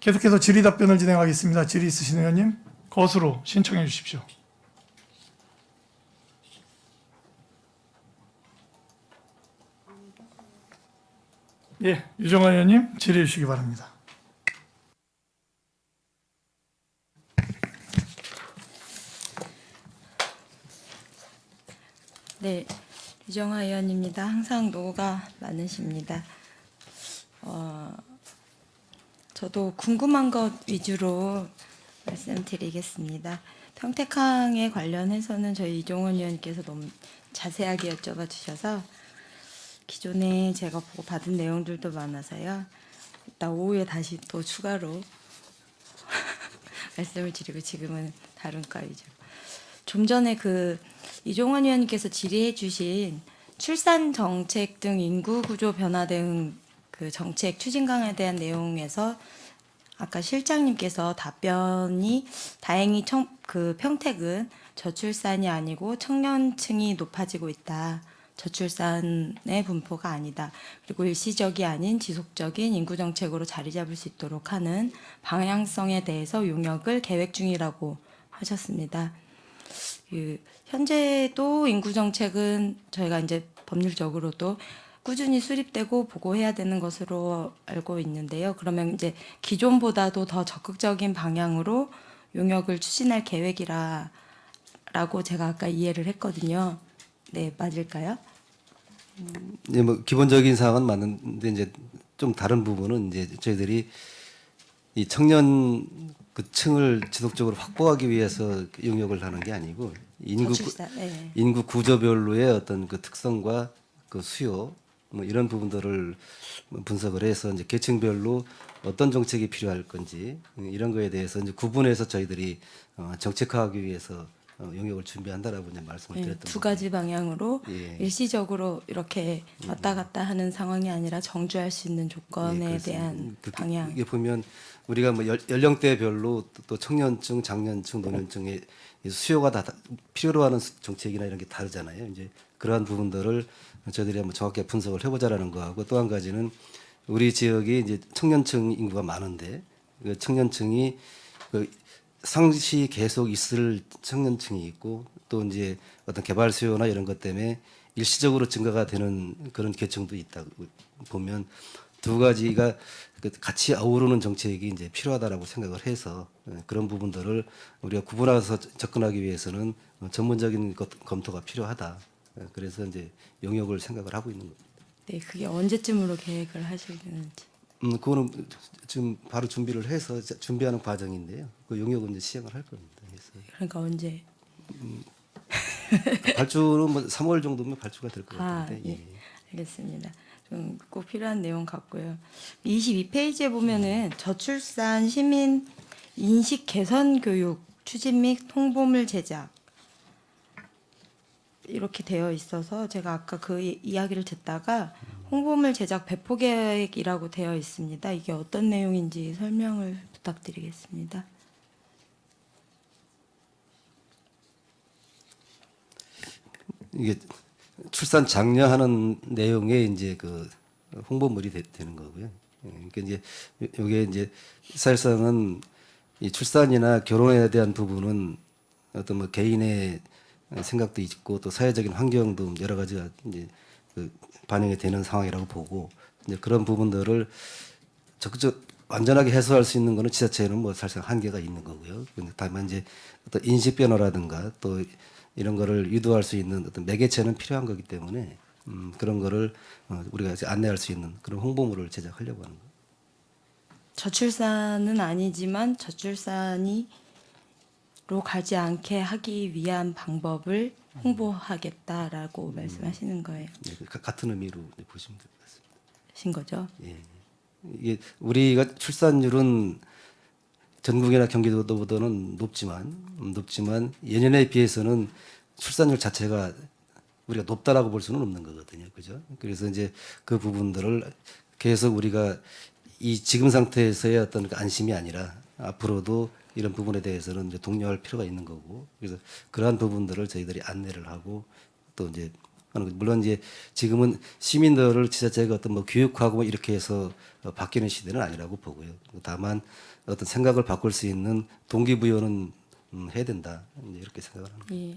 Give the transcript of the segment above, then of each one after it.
계속해서 질의 답변을 진행하겠습니다. 질의 있으신 의원님 거수로 신청해 주십시오. 예, 유정아 의원님 질의해 주시기 바랍니다. 네, 유정화 의원입니다. 항상 노고가 많으십니다. 어, 저도 궁금한 것 위주로 말씀드리겠습니다. 평택항에 관련해서는 저희 이종원 의원님께서 너무 자세하게 여쭤봐 주셔서 기존에 제가 보고 받은 내용들도 많아서요. 이따 오후에 다시 또 추가로 말씀을 드리고 지금은 다른 과 위주로. 좀 전에 그 이종원 의원님께서 질의해 주신 출산 정책 등 인구 구조 변화 등그 정책 추진강에 대한 내용에서 아까 실장님께서 답변이 다행히 청, 그 평택은 저출산이 아니고 청년층이 높아지고 있다. 저출산의 분포가 아니다. 그리고 일시적이 아닌 지속적인 인구 정책으로 자리 잡을 수 있도록 하는 방향성에 대해서 용역을 계획 중이라고 하셨습니다. 그 현재도 인구 정책은 저희가 이제 법률적으로도 꾸준히 수립되고 보고해야 되는 것으로 알고 있는데요. 그러면 이제 기존보다도 더 적극적인 방향으로 용역을 추진할 계획이라라고 제가 아까 이해를 했거든요. 네, 맞을까요? 이제 뭐 기본적인 사항은 맞는데 이제 좀 다른 부분은 이제 저희들이 이 청년 그 층을 지속적으로 확보하기 위해서 영역을 하는 게 아니고 인구. 네. 인구 구조별로의 어떤 그 특성과 그 수요 뭐 이런 부분들을 분석을 해서 이제 계층별로 어떤 정책이 필요할 건지 이런 거에 대해서 이제 구분해서 저희들이 어, 정책화하기 위해서 어, 영역을 준비한다라고 이제 말씀을 네, 드렸던 두. 가지 방향으로 예. 일시적으로 이렇게 왔다 갔다 하는 상황이 아니라 정주할 수 있는 예, 조건에 그렇습니다. 대한 그- 방향. 이게 보면 우리가 뭐 연, 연령대별로 또, 또 청년층, 장년층, 노년층의 이 수요가 다, 다 필요로 하는 수- 정책이나 이런 게 다르잖아요. 이제 그러한 부분들을 저희들이 한번 정확하게 분석을 해보자라는 거하고 또 한 가지는 우리 지역이 이제 청년층 인구가 많은데 그 청년층이 그 상시 계속 있을 청년층이 있고 또 이제 어떤 개발 수요나 이런 것 때문에 일시적으로 증가가 되는 그런 계층도 있다 보면 두 가지가 그 같이 어우르는 정책이 이제 필요하다라고 생각을 해서 예, 그런 부분들을 우리가 구분해서 접근하기 위해서는 어, 전문적인 것, 검토가 필요하다. 예, 그래서 이제 영역을 생각을 하고 있는 겁니다. 네, 그게 언제쯤으로 계획을 하시는지. 음, 그거는 지금 바로 준비를 해서 준비하는 과정인데요. 그 영역은 이제 시행을 할 겁니다. 그래서 그러니까 언제? 발주는 뭐 3월 정도면 발주가 될 것 아, 같은데. 예. 예. 알겠습니다. 좀 꼭 필요한 내용 같고요. 22페이지에 보면은 저출산 시민 인식 개선 교육 추진 및 홍보물 제작 이렇게 되어 있어서 제가 아까 그 이- 이야기를 듣다가 홍보물 제작 배포 계획이라고 되어 있습니다. 이게 어떤 내용인지 설명을 부탁드리겠습니다. 이게 출산 장려하는 내용의 이제 그 홍보물이 되, 는 거고요. 예, 그러니까 이제 이게 이제 사실상은 이 출산이나 결혼에 대한 부분은 어떤 뭐 개인의 생각도 있고 또 사회적인 환경도 여러 가지가 이제 그 반영이 되는 상황이라고 보고 이제 그런 부분들을 적극적 완전하게 해소할 수 있는 거는 지자체는 뭐 사실상 한계가 있는 거고요. 근데 다만 이제 어떤 인식 변화라든가 또 이런 거를 유도할 수 있는 어떤 매개체는 필요한 거기 때문에 음, 그런 거를 어, 우리가 이제 안내할 수 있는 그런 홍보물을 제작하려고 하는 거예요. 저출산은 아니지만 저출산이 로 가지 않게 하기 위한 방법을 홍보하겠다라고 말씀하시는 거예요. 네, 그 가- 같은 의미로 보시면 될 것 같습니다. 신 거죠? 예. 이게 우리가 출산율은 전국이나 경기도보다는 높지만 음, 높지만 예년에 비해서는 출산율 자체가 우리가 높다라고 볼 수는 없는 거거든요. 그죠? 그래서 이제 그 부분들을 계속 우리가 이 지금 상태에서의 어떤 그 안심이 아니라 앞으로도 이런 부분에 대해서는 이제 독려할 필요가 있는 거고 그래서 그러한 부분들을 저희들이 안내를 하고 또 이제 하는 거죠. 물론 이제 지금은 시민들을 지자체가 어떤 뭐 교육하고 뭐 이렇게 해서 어, 바뀌는 시대는 아니라고 보고요. 다만 어떤 생각을 바꿀 수 있는 동기부여는 음, 해야 된다 이렇게 생각을 합니다. 예.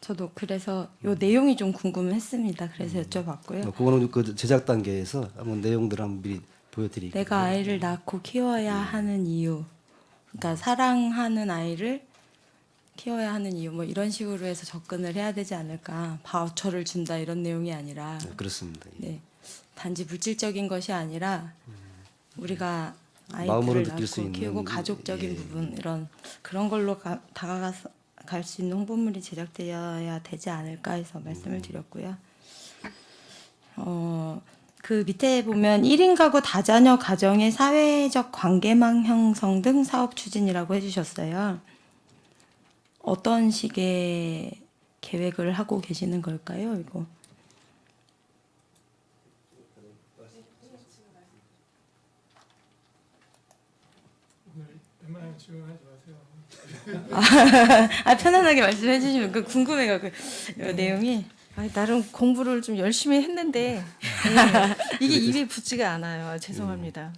저도 그래서 요 내용이 좀 궁금했습니다. 그래서 여쭤봤고요. 어, 그거는 그 제작 단계에서 한번 내용들 한번 미리 보여드리고 내가 아이를 낳고 키워야 하는 이유. 그러니까 사랑하는 아이를 키워야 하는 이유 뭐 이런 식으로 해서 접근을 해야 되지 않을까. 바우처를 준다 이런 내용이 아니라 네, 그렇습니다. 예. 네. 단지 물질적인 것이 아니라 우리가 마음으로 아이들을 느낄 낳고 있는, 키우고 가족적인 예. 부분 이런 그런 걸로 가, 다가가서 갈 수 있는 홍보물이 제작되어야 되지 않을까 해서 음. 말씀을 드렸고요. 어, 그 밑에 보면 1인 가구 다자녀 가정의 사회적 관계망 형성 등 사업 추진이라고 해주셨어요. 어떤 식의 계획을 하고 계시는 걸까요, 이거? 마세요. 아 편안하게 말씀해 주시면 그 궁금해요 그 내용이 아니, 나름 공부를 좀 열심히 했는데 예, 이게 입에 붙지가 않아요. 죄송합니다.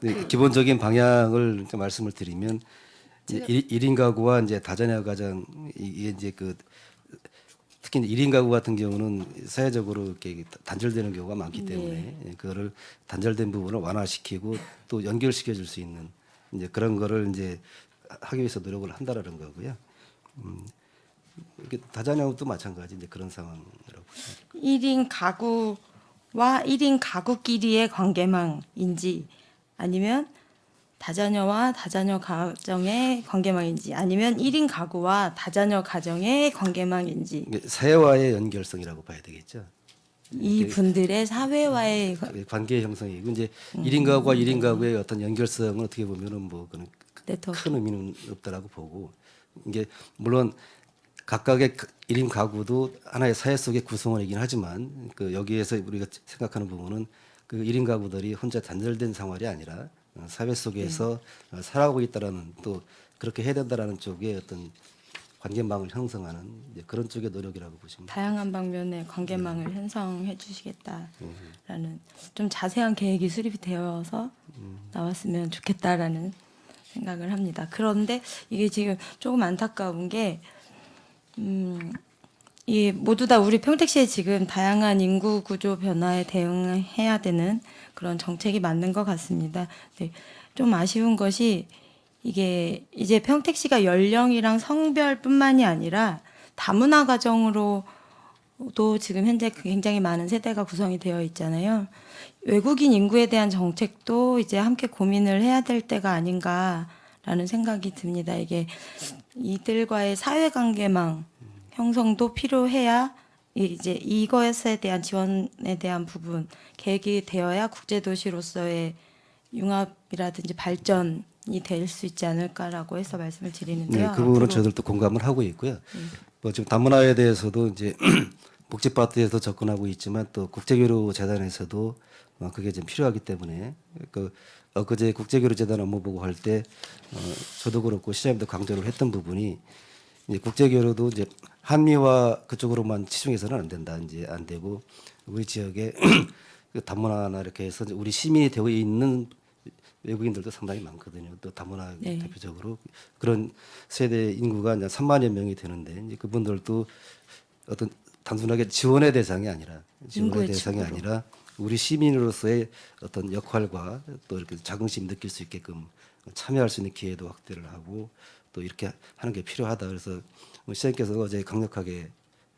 네, 기본적인 방향을 이제 말씀을 드리면 이제 일 1인 가구와 이제 다자녀 가정 이게 이제 그 특히 이제 1인 가구 같은 경우는 사회적으로 이렇게 단절되는 경우가 많기 때문에 예, 그거를 단절된 부분을 완화시키고 또 연결시켜 줄 수 있는 이제 그런 거를 이제 하기 위해서 노력을 한다라는 거고요. 음, 다자녀도 마찬가지 이제 그런 상황이라고 보시면 1인 가구와 1인 가구끼리의 관계망인지 아니면 다자녀와 다자녀 가정의 관계망인지 아니면 1인 가구와 다자녀 가정의 관계망인지. 사회와의 연결성이라고 봐야 되겠죠. 이 분들의 사회와의 관- 그 관계 형성이고 이제 일 1인 가구와 1인 가구의 어떤 연결성은 어떻게 보면은 뭐 그는 네트워크. 큰 의미는 없다라고 보고 이게 물론 각각의 1인 가구도 하나의 사회 속의 구성원이긴 하지만 그 여기에서 우리가 생각하는 부분은 그 1인 가구들이 혼자 단절된 생활이 아니라 어, 사회 속에서 어, 살아가고 있다라는 또 그렇게 해야 된다라는 쪽에 어떤 관계망을 형성하는 그런 쪽의 노력이라고 보시면. 다양한 방면의 관계망을 형성해 주시겠다라는 좀 자세한 계획이 수립이 되어서 나왔으면 좋겠다라는 생각을 합니다. 그런데 이게 지금 조금 안타까운 게 음, 이 모두 다 우리 평택시에 지금 다양한 인구 구조 변화에 대응해야 되는 그런 정책이 맞는 것 같습니다. 네, 좀 아쉬운 것이 이게 이제 평택시가 연령이랑 성별뿐만이 아니라 다문화 가정으로도 지금 현재 굉장히 많은 세대가 구성이 되어 있잖아요. 외국인 인구에 대한 정책도 이제 함께 고민을 해야 될 때가 아닌가 라는 생각이 듭니다. 이게 이들과의 사회관계망 형성도 필요해야 이- 이제 이것에 대한 지원에 대한 부분 계획이 되어야 국제도시로서의 융합이라든지 발전이 될 수 있지 않을까라고 해서 말씀을 드리는데요. 네, 그 부분은 저희들도 공감을 하고 있고요. 뭐 지금 다문화에 대해서도 이제 복지파트에서 접근하고 있지만 또 국제교류 재단에서도 어, 그게 좀 필요하기 때문에 그 엊그제 국제교류 재단 업무 보고 할 때 어, 저도 그렇고 시장님도 강조를 했던 부분이 이제 국제교류도 이제 한미와 그쪽으로만 치중해서는 안 된다. 이제 안 되고 우리 지역에 그 다문화나 이렇게 해서 우리 시민이 되어 있는 외국인들도 상당히 많거든요. 또 다문화 네. 대표적으로 그런 세대 인구가 이제 3만여 명이 되는데 이제 그분들도 어떤 단순하게 지원의 대상이 아니라 지원의 대상이. 아니라 우리 시민으로서의 어떤 역할과 또 이렇게 자긍심 느낄 수 있게끔 참여할 수 있는 기회도 확대를 하고 또 이렇게 하는 게 필요하다. 그래서 뭐 시장님께서 어제 강력하게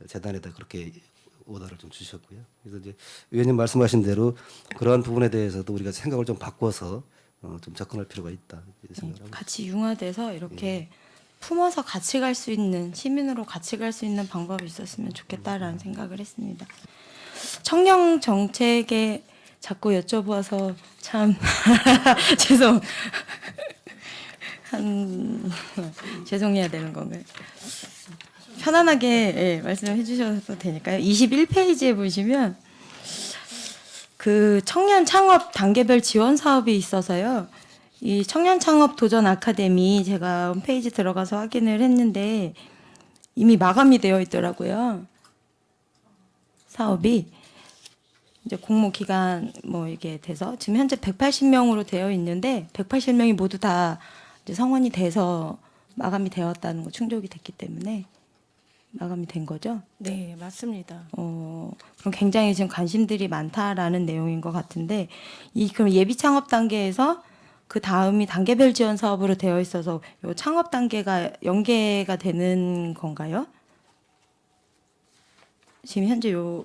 재단에다 그렇게 오더를 좀 주셨고요. 그래서 이제 위원님 말씀하신 대로 그러한 부분에 대해서도 우리가 생각을 좀 바꿔서 어, 좀 접근할 필요가 있다 이렇게 생각합니다. 같이 융화돼서 이렇게 품어서 같이 갈 수 있는 시민으로 같이 갈 수 있는 방법이 있었으면 좋겠다라는 생각을 했습니다. 청년 정책에 자꾸 여쭤봐서 참 죄송 한 죄송해야 되는 건가요? 편안하게 예, 말씀해 주셔도 되니까요. 21페이지에 보시면 그 청년 창업 단계별 지원 사업이 있어서요. 이 청년 창업 도전 아카데미 제가 홈페이지 들어가서 확인을 했는데 이미 마감이 되어 있더라고요. 사업이 이제 공모 기간 뭐 이게 돼서 지금 현재 180명으로 되어 있는데 180명이 모두 다 이제 성원이 돼서 마감이 되었다는 거 충족이 됐기 때문에 마감이 된 거죠. 네, 맞습니다. 어, 그럼 굉장히 지금 관심들이 많다라는 내용인 것 같은데 이 그럼 예비 창업 단계에서 그 다음이 단계별 지원 사업으로 되어 있어서 요 창업 단계가 연계가 되는 건가요? 지금 현재 요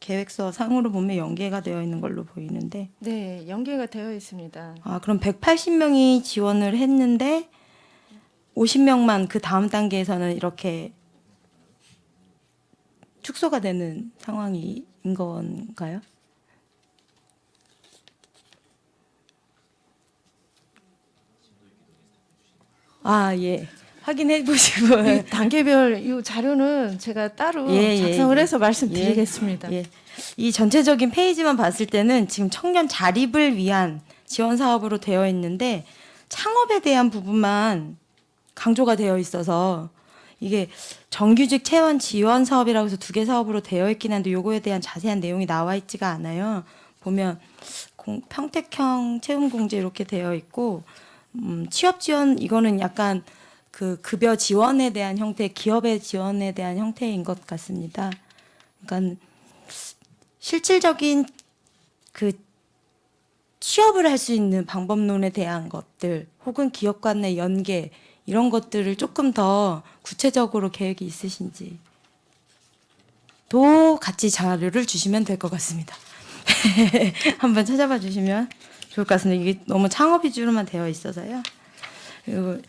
계획서 상으로 보면 연계가 되어 있는 걸로 보이는데 네, 연계가 되어 있습니다. 아 그럼 180명이 지원을 했는데 50명만 그 다음 단계에서는 이렇게 축소가 되는 상황인 건가요? 아 예, 확인해 보시고 이 단계별 이 자료는 제가 따로 예, 예, 작성을 예. 해서 말씀드리겠습니다. 예. 이 전체적인 페이지만 봤을 때는 지금 청년 자립을 위한 지원 사업으로 되어 있는데 창업에 대한 부분만 강조가 되어 있어서 이게 정규직 채원 지원 사업이라고 해서 두 개 사업으로 되어 있긴 한데 요거에 대한 자세한 내용이 나와 있지가 않아요. 보면 공, 평택형 채용 공제 이렇게 되어 있고 음, 취업 지원 이거는 약간 그 급여 지원에 대한 형태, 기업의 지원에 대한 형태인 것 같습니다. 그러니까 실질적인 그 취업을 할 수 있는 방법론에 대한 것들 혹은 기업 간의 연계 이런 것들을 조금 더 구체적으로 계획이 있으신지 도 같이 자료를 주시면 될 것 같습니다. 한번 찾아봐 주시면 좋을 것 같습니다. 이게 너무 창업 위주로만 되어 있어서요. 그리고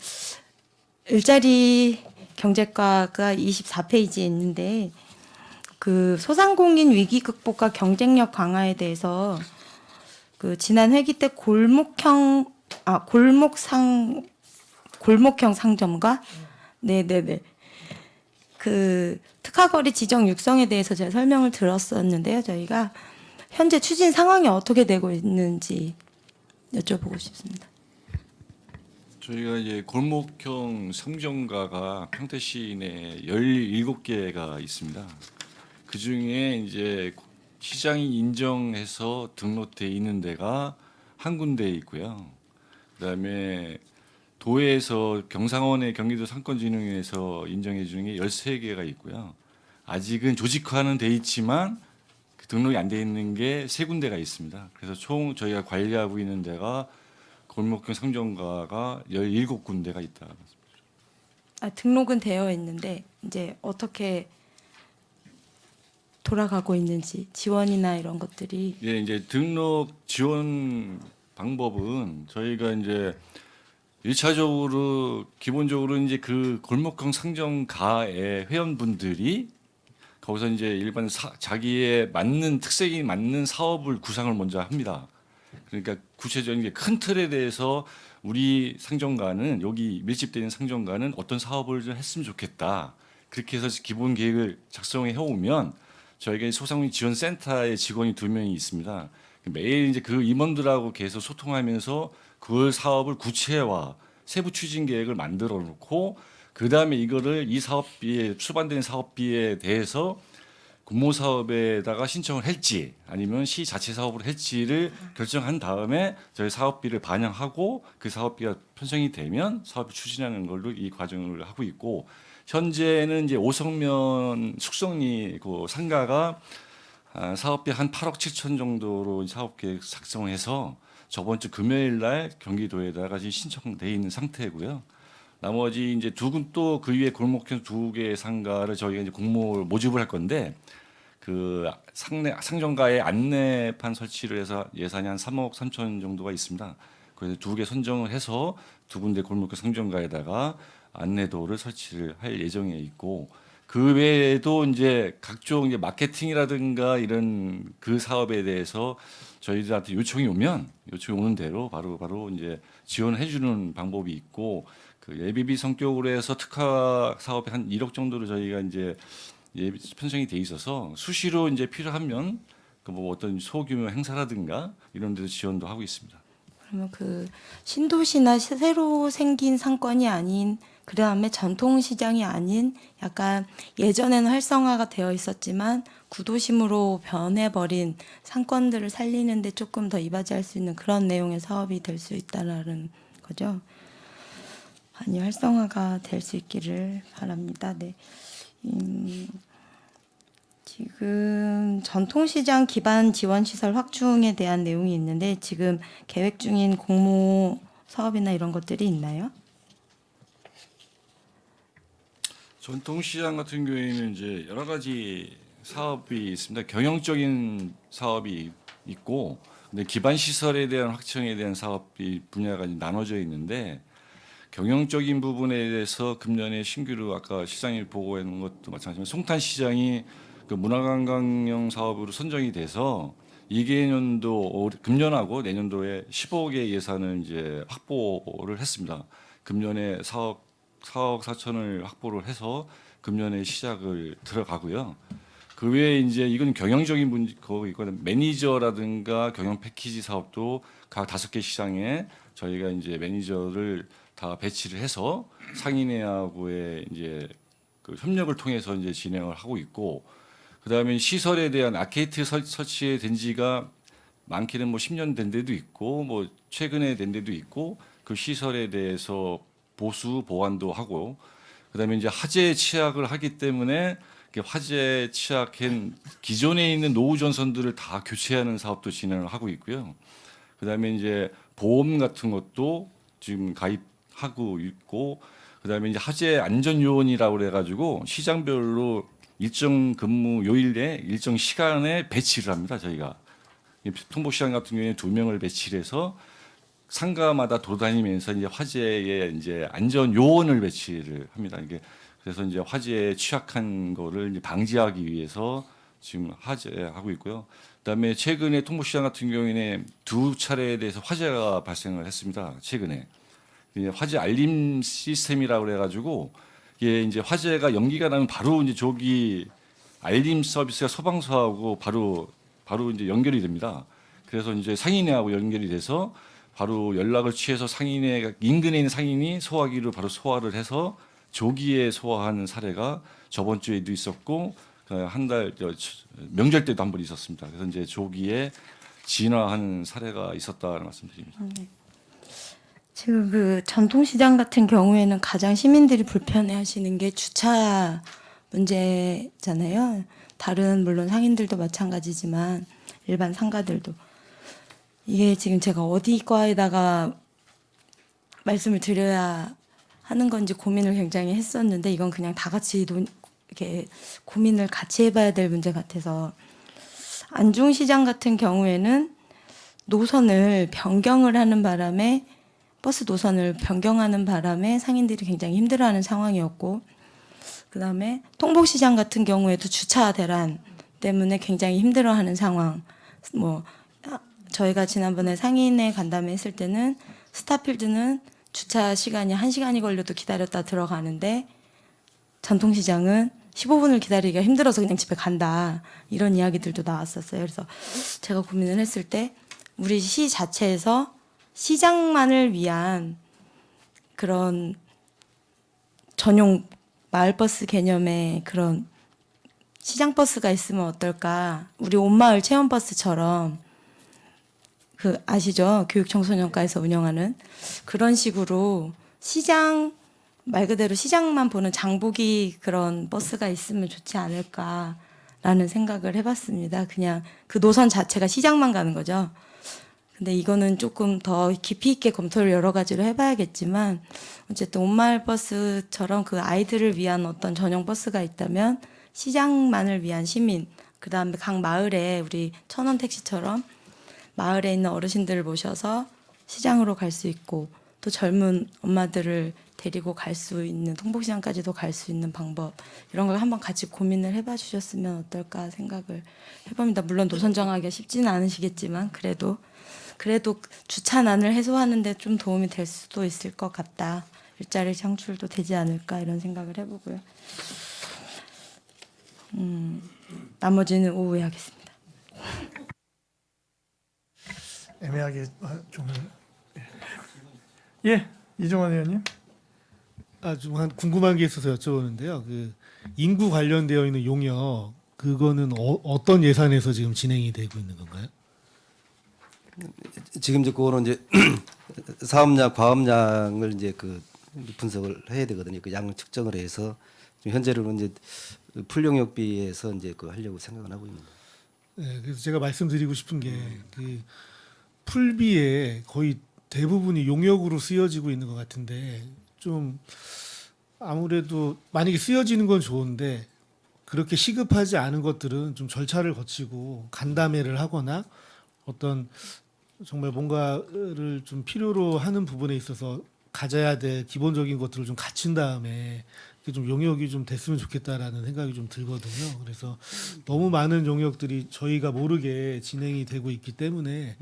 일자리 경제과가 24페이지에 있는데 그 소상공인 위기 극복과 경쟁력 강화에 대해서 그 지난 회기 때 골목형 아 골목상 골목형 상점과 네네네 그 특화거리 지정 육성에 대해서 제가 설명을 들었었는데요 저희가 현재 추진 상황이 어떻게 되고 있는지 여쭤보고 싶습니다. 저희가 이제 골목형 상점가가 평택 시내에 17개가 있습니다. 그 중에 이제 시장이 인정해서 등록돼 있는 데가 한 군데 있고요. 그다음에 도에서 경상원의 경기도 상권진흥위에서 인정해 주는 게 13개가 있고요. 아직은 조직화는 돼 있지만 그 등록이 안 돼 있는 게 세 군데가 있습니다. 그래서 총 저희가 관리하고 있는 데가 골목형 상점가가 17군데가 있다. 아, 등록은 되어 있는데 이제 어떻게 돌아가고 있는지 지원이나 이런 것들이 예, 이제 등록 지원 방법은 저희가 이제 일차적으로 기본적으로 이제 그 골목형 상점가의 회원분들이 거기서 이제 일반 사, 자기의 맞는 특색이 맞는 사업을 구상을 먼저 합니다. 그러니까 구체적인 게 큰 틀에 대해서 우리 상점가는 여기 밀집되어 있는 상점가는 어떤 사업을 좀 했으면 좋겠다. 그렇게 해서 기본 계획을 작성해 오면 저희가 소상공인 지원 센터에 직원이 두 명이 있습니다. 매일 이제 그 임원들하고 계속 소통하면서 그 사업을 구체화, 세부 추진 계획을 만들어 놓고 그 다음에 이거를 이 사업비에 수반되는 사업비에 대해서 공모 사업에다가 신청을 할지 아니면 시 자체 사업을 할지를 결정한 다음에 저희 사업비를 반영하고 그 사업비가 편성이 되면 사업을 추진하는 걸로 이 과정을 하고 있고 현재는 이제 오성면 숙성리 그 상가가 아, 사업비 한 8억 7천 정도로 사업 계획 작성해서 저번 주 금요일 날 경기도에다가 지금 신청돼 있는 상태고요. 나머지 이제 두 군 또 그 위에 골목형 두 개의 상가를 저희가 이제 공모를 모집을 할 건데 그 상내 상점가에 안내판 설치를 해서 예산이 한 3억 3천 정도가 있습니다. 그래서 두 개 선정을 해서 두 군데 골목형 상점가에다가 안내도를 설치를 할 예정에 있고 그 외에도 이제 각종 이제 마케팅이라든가 이런 그 사업에 대해서 저희들한테 요청이 오면 요청이 오는 대로 바로 바로 이제 지원해 주는 방법이 있고 그 예비비 성격으로 해서 특화 사업에 한 1억 정도로 저희가 이제 예비 편성이 돼 있어서 수시로 이제 필요하면 그 뭐 어떤 소규모 행사라든가 이런 데도 지원도 하고 있습니다. 그러면 그 신도시나 새- 새로 생긴 상권이 아닌 그 다음에 전통 시장이 아닌 약간 예전에는 활성화가 되어 있었지만 구도심으로 변해버린 상권들을 살리는데 조금 더 이바지할 수 있는 그런 내용의 사업이 될 수 있다라는 거죠. 많이 활성화가 될 수 있기를 바랍니다. 네. 음, 지금 전통시장 기반 지원 시설 확충에 대한 내용이 있는데 지금 계획 중인 공모 사업이나 이런 것들이 있나요? 전통시장 같은 경우에는 이제 여러 가지 사업이 있습니다. 경영적인 사업이 있고, 근데 기반 시설에 대한 확충에 대한 사업이 분야가 나눠져 있는데 경영적인 부분에 대해서 금년에 신규로 아까 시장이 보고한 것도 마찬가지지만 송탄 시장이 그 문화관광용 사업으로 선정이 돼서 이개 년도 올- 금년하고 내년도에 15억의 예산을 이제 확보를 했습니다. 금년에 4억 4억 4천을 확보를 해서 금년에 시작을 들어가고요. 그 외에 이제 이건 경영적인 문제 거 있거든 매니저라든가 경영 패키지 사업도 각 다섯 개 시장에 저희가 이제 매니저를 다 배치를 해서 상인회하고의 이제 그 협력을 통해서 이제 진행을 하고 있고 그다음에 시설에 대한 아케이트 설- 설치에 된 지가 많게는 뭐 10년 된 데도 있고 뭐 최근에 된 데도 있고 그 시설에 대해서 보수 보완도 하고 그다음에 이제 화재 취약을 하기 때문에 화재 취약한 기존에 있는 노후 전선들을 다 교체하는 사업도 진행을 하고 있고요. 그다음에 이제 보험 같은 것도 지금 가입 하고 있고 그다음에 이제 화재 안전 요원이라고 그래 가지고 시장별로 일정 근무 요일에 일정 시간에 배치를 합니다. 저희가 이 통보시장 같은 경우에 두 명을 배치를 해서 상가마다 돌아다니면서 이제 화재에 이제 안전 요원을 배치를 합니다. 이게 그래서 이제 화재에 취약한 거를 이제 방지하기 위해서 지금 화재하고 있고요. 그다음에 최근에 통보시장 같은 경우에는 두 차례에 대해서 화재가 발생을 했습니다. 최근에 화재 알림 시스템이라고 그래가지고 이게 이제 화재가 연기가 나면 바로 이제 저기 알림 서비스가 소방서하고 바로 바로 이제 연결이 됩니다. 그래서 이제 상인회하고 연결이 돼서 바로 연락을 취해서 상인회 인근에 있는 상인이 소화기로 바로 소화를 해서 조기에 소화하는 사례가 저번 주에도 있었고 그한달 명절 때도 한 번 있었습니다. 그래서 이제 조기에 진화하는 사례가 있었다는 말씀드립니다. 지금 그 전통시장 같은 경우에는 가장 시민들이 불편해하시는 게 주차 문제잖아요. 다른 물론 상인들도 마찬가지지만 일반 상가들도 이게 지금 제가 어디 과에다가 말씀을 드려야 하는 건지 고민을 굉장히 했었는데 이건 그냥 다 같이 논, 이렇게 고민을 같이 해봐야 될 문제 같아서 안중시장 같은 경우에는 노선을 변경을 하는 바람에 버스 노선을 변경하는 바람에 상인들이 굉장히 힘들어하는 상황이었고 그다음에 통복시장 같은 경우에도 주차 대란 때문에 굉장히 힘들어하는 상황. 뭐 아, 저희가 지난번에 상인회 간담회 했을 때는 스타필드는 주차 시간이 1시간이 걸려도 기다렸다 들어가는데 전통시장은 15분을 기다리기가 힘들어서 그냥 집에 간다. 이런 이야기들도 나왔었어요. 그래서 제가 고민을 했을 때 우리 시 자체에서 시장만을 위한 그런 전용 마을버스 개념의 그런 시장버스가 있으면 어떨까? 우리 온마을 체험버스처럼 그 아시죠? 교육청소년과에서 운영하는 그런 식으로 시장 말 그대로 시장만 보는 장보기 그런 버스가 있으면 좋지 않을까라는 생각을 해봤습니다. 그냥 그 노선 자체가 시장만 가는 거죠. 근데 이거는 조금 더 깊이 있게 검토를 여러 가지로 해봐야겠지만 어쨌든 온마을 버스처럼 그 아이들을 위한 어떤 전용 버스가 있다면 시장만을 위한 시민 그 다음에 각 마을에 우리 천원 택시처럼 마을에 있는 어르신들을 모셔서 시장으로 갈 수 있고 또 젊은 엄마들을 데리고 갈 수 있는 통복시장까지도 갈 수 있는 방법 이런 걸 한번 같이 고민을 해봐 주셨으면 어떨까 생각을 해봅니다. 물론 노선 정하기가 쉽지는 않으시겠지만 그래도 그래도 주차난을 해소하는데 좀 도움이 될 수도 있을 것 같다. 일자리 창출도 되지 않을까 이런 생각을 해보고요. 음, 나머지는 오후에 하겠습니다. 애매하게 아, 좀 예, 이종원 의원님. 아좀 궁금한 게 있어서 여쭤보는데요. 그 인구 관련되어 있는 용역 그거는 어, 떤 예산에서 지금 진행이 되고 있는 건가요? 지금 이제 그거는 이제 사업량, 과업량을 이제 그 분석을 해야 되거든요. 그 양을 측정을 해서 지금 현재로는 이제 풀용역비에서 이제 그 하려고 생각을 하고 있는 거예요. 네, 그래서 제가 말씀드리고 싶은 게 그 풀비에 거의 대부분이 용역으로 쓰여지고 있는 것 같은데 좀 아무래도 만약에 쓰여지는 건 좋은데 그렇게 시급하지 않은 것들은 좀 절차를 거치고 간담회를 하거나 어떤 정말 뭔가를 좀 필요로 하는 부분에 있어서 가져야 될 기본적인 것들을 좀 갖춘 다음에 좀 용역이 좀 됐으면 좋겠다라는 생각이 좀 들거든요. 그래서 너무 많은 용역들이 저희가 모르게 진행이 되고 있기 때문에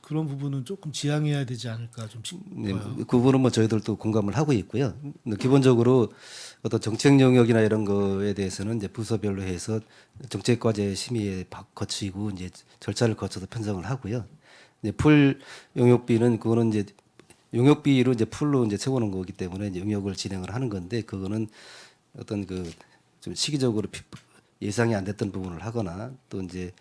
그런 부분은 조금 지양해야 되지 않을까 좀 네, 싶어요. 그 부분은 뭐 저희들도 공감을 하고 있고요. 기본적으로 어떤 정책 영역이나 이런 거에 대해서는 이제 부서별로 해서 정책과제 심의에 바- 거치고 이제 절차를 거쳐서 편성을 하고요. 이제 풀 용역비는 그거는 이제 용역비로 이제 풀로 이제 채우는 거기 때문에 이제 용역을 진행을 하는 건데 그거는 어떤 그 좀 시기적으로 비- 예상이 안 됐던 부분을 하거나 또 이제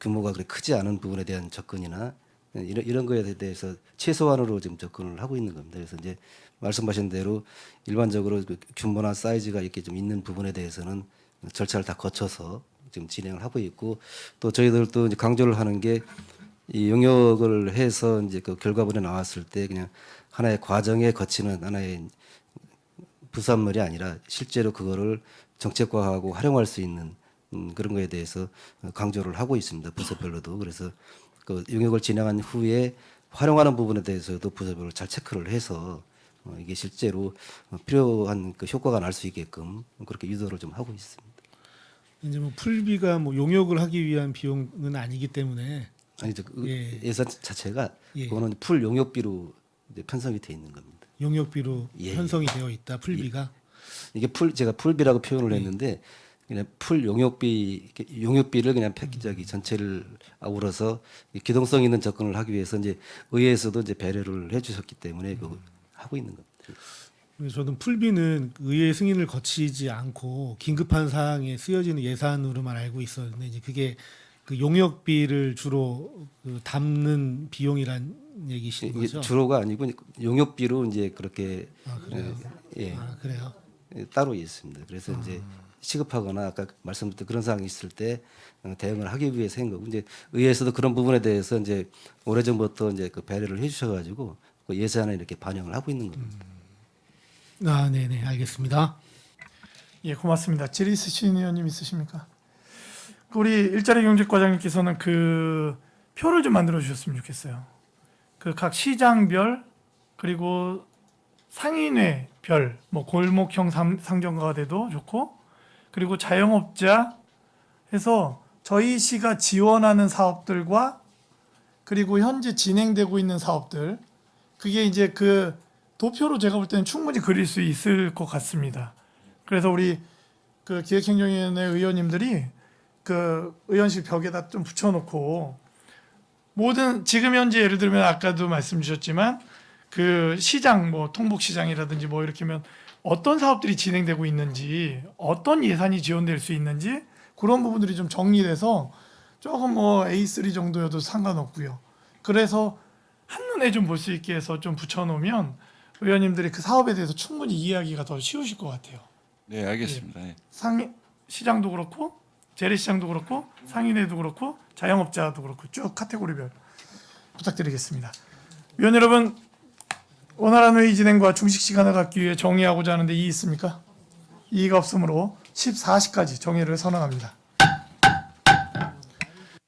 규모가 그렇게 크지 않은 부분에 대한 접근이나 이런 이런 거에 대해서 최소한으로 지금 접근을 하고 있는 겁니다. 그래서 이제 말씀하신 대로 일반적으로 그 규모나 사이즈가 이렇게 좀 있는 부분에 대해서는 절차를 다 거쳐서 지금 진행을 하고 있고 또 저희들도 강조를 하는 게 이 용역을 해서 이제 그 결과물이 나왔을 때 그냥 하나의 과정에 거치는 하나의 부산물이 아니라 실제로 그거를 정책화하고 활용할 수 있는 음, 그런 거에 대해서 강조를 하고 있습니다. 부서별로도 그래서 그 용역을 진행한 후에 활용하는 부분에 대해서도 부서별로 잘 체크를 해서 어, 이게 실제로 어, 필요한 그 효과가 날 수 있게끔 그렇게 유도를 좀 하고 있습니다. 이제 뭐 풀비가 뭐 용역을 하기 위한 비용은 아니기 때문에 아니죠. 그 예. 예산 자체가 예. 그거는 풀 용역비로 이제 편성이 돼 있는 겁니다. 용역비로 예, 편성이 되어 있다. 풀비가 이게 풀 제가 풀비라고 표현을 했는데 그냥 풀 용역비 이렇게 용역비를 그냥 패키지하기 전체를 아우러서 이 기동성 있는 접근을 하기 위해서 이제 의회에서도 이제 배려를 해주셨기 때문에 그 하고 있는 겁니다. 그래서 저는 풀비는 의회 승인을 거치지 않고 긴급한 사항에 쓰여지는 예산으로만 알고 있었는데 이제 그게 그 용역비를 주로 그 담는 비용이란 얘기신 이게 거죠? 주로가 아니고 용역비로 이제 그렇게 아, 그래요? 예, 아, 그래요. 예, 따로 있습니다. 그래서 이제 시급하거나 아까 말씀드린 그런 상황이 있을 때 어, 대응을 하기 위해서 한 거고 이제 의회에서도 그런 부분에 대해서 이제 오래전부터 이제 그 배려를 해주셔가지고 그 예산에 이렇게 반영을 하고 있는 겁니다. 아, 네, 네, 알겠습니다. 예, 고맙습니다. 질의 있으신 의원님 있으십니까? 그 우리 일자리 경제 과장님께서는 그 표를 좀 만들어 주셨으면 좋겠어요. 그 각 시장별 그리고 상인회별 뭐 골목형 상- 상점가가 돼도 좋고 그리고 자영업자 해서 저희 시가 지원하는 사업들과 그리고 현재 진행되고 있는 사업들 그게 이제 그 도표로 제가 볼 때는 충분히 그릴 수 있을 것 같습니다. 그래서 우리 그 기획행정위원회 의원님들이 그 의원실 벽에다 좀 붙여놓고 모든 지금 현재 예를 들면 아까도 말씀 주셨지만 그 시장 뭐 통복 시장이라든지 뭐 이렇게 하면 어떤 사업들이 진행되고 있는지 어떤 예산이 지원될 수 있는지 그런 부분들이 좀 정리돼서 조금 뭐 A3 정도여도 상관없고요. 그래서 한눈에 좀 볼 수 있게 해서 좀 붙여놓으면 의원님들이 그 사업에 대해서 충분히 이해하기가 더 쉬우실 것 같아요. 네, 알겠습니다. 예. 상인 시장도 그렇고 재래시장도 그렇고 상인회도 그렇고 자영업자도 그렇고 쭉 카테고리별 부탁드리겠습니다. 위원 여러분 원활한 회의 진행과 중식 시간을 갖기 위해 정의하고자 하는데 이의 있습니까? 이의가 없으므로 14시까지 정의를 선언합니다.